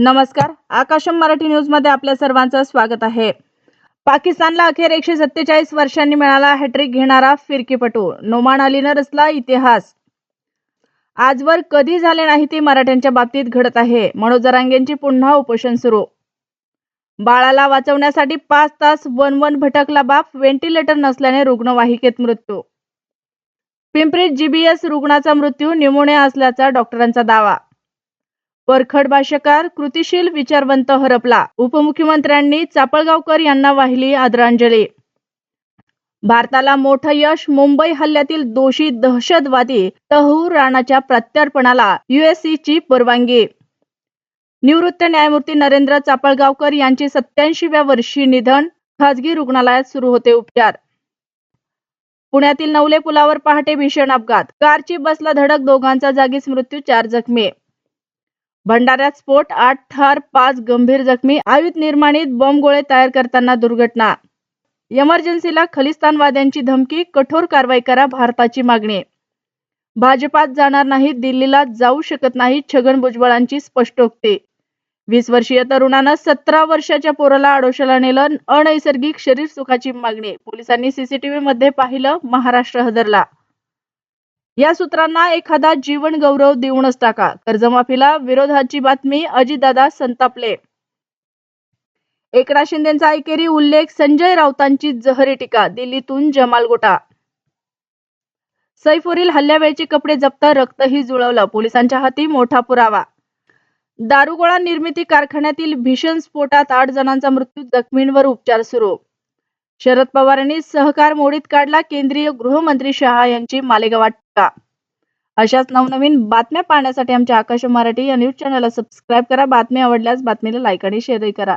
नमस्कार. आकाशम मराठी न्यूजमध्ये आपल्या सर्वांचं स्वागत आहे. पाकिस्तानला अखेर एकशे सत्तेचाळीस वर्षांनी मिळाला हॅट्रिक घेणारा फिरकीपटू. नोमान अलीनं रचला इतिहास. आजवर कधी झाले नाही ते मराठ्यांच्या बाबतीत घडत आहे. मनोज जरांगेंची पुन्हा उपोषण सुरू. बाळाला वाचवण्यासाठी पाच तास वन वन भटकला बाप व्हेंटिलेटर नसल्याने रुग्णवाहिकेत मृत्यू. पिंपरीत जीबीएस रुग्णाचा मृत्यू निमोनिया असल्याचा डॉक्टरांचा दावा. परखड भाष्यकार कृतिशील विचारवंत हरपला. उपमुख्यमंत्र्यांनी चापळगावकर यांना वाहिली आदरांजली. भारताला मोठं यश मुंबई हल्ल्यातील दोषी दहशतवादी तहू राणाच्या प्रत्यार्पणाला ची परवानगी. निवृत्त न्यायमूर्ती नरेंद्र चापळगावकर यांची सत्याऐंशीव्या वर्षी निधन खासगी रुग्णालयात सुरू होते उपचार. पुण्यातील नवले पुलावर पहाटे भीषण अपघात. कारची बसला धडक दोघांचा जागीच मृत्यू चार जखमी. भंडाऱ्यात स्फोट आठ ठार पाच गंभीर जखमी आयुध निर्माणीत बॉम्बगोळे तयार करताना दुर्घटना. इमर्जन्सीला खलिस्तानवाद्यांची धमकी कठोर कारवाई करा भारताची मागणी. भाजपात जाणार नाही दिल्लीला जाऊ शकत नाही छगन भुजबळांची स्पष्टोक्ती. वीस वर्षीय तरुणानं सतरा वर्षाच्या पोराला आडोशाला नेलं अनैसर्गिक शरीर सुखाची मागणी. पोलिसांनी सीसीटीव्ही मध्ये पाहिलं महाराष्ट्र हदरला या सूत्रांना एखादा जीवन गौरव देऊनच टाका कर्जमाफीला विरोधाची बातमी अजितदादा संतापले. एकनाथ शिंदेचा ऐकेरी उल्लेख संजय राऊतांची जहरी टीका दिल्लीतून जमाल गोटा. सैफवरील हल्ल्यावेळचे कपडे जप्त रक्तही जुळवलं पोलिसांच्या हाती मोठा पुरावा. दारुगोळा निर्मिती कारखान्यातील भीषण स्फोटात आठ जणांचा मृत्यू जखमींवर उपचार सुरू. शरद पवारांनी सहकार मोडीत काढला केंद्रीय गृहमंत्री शहा यांची मालेगावात टीका अशाच नवनवीन बातम्या पाहण्यासाठी आमच्या आकाश मराठी या न्यूज चॅनलला सबस्क्राईब करा. बातमी आवडल्यास बातमीला लाईक आणि शेअरही करा.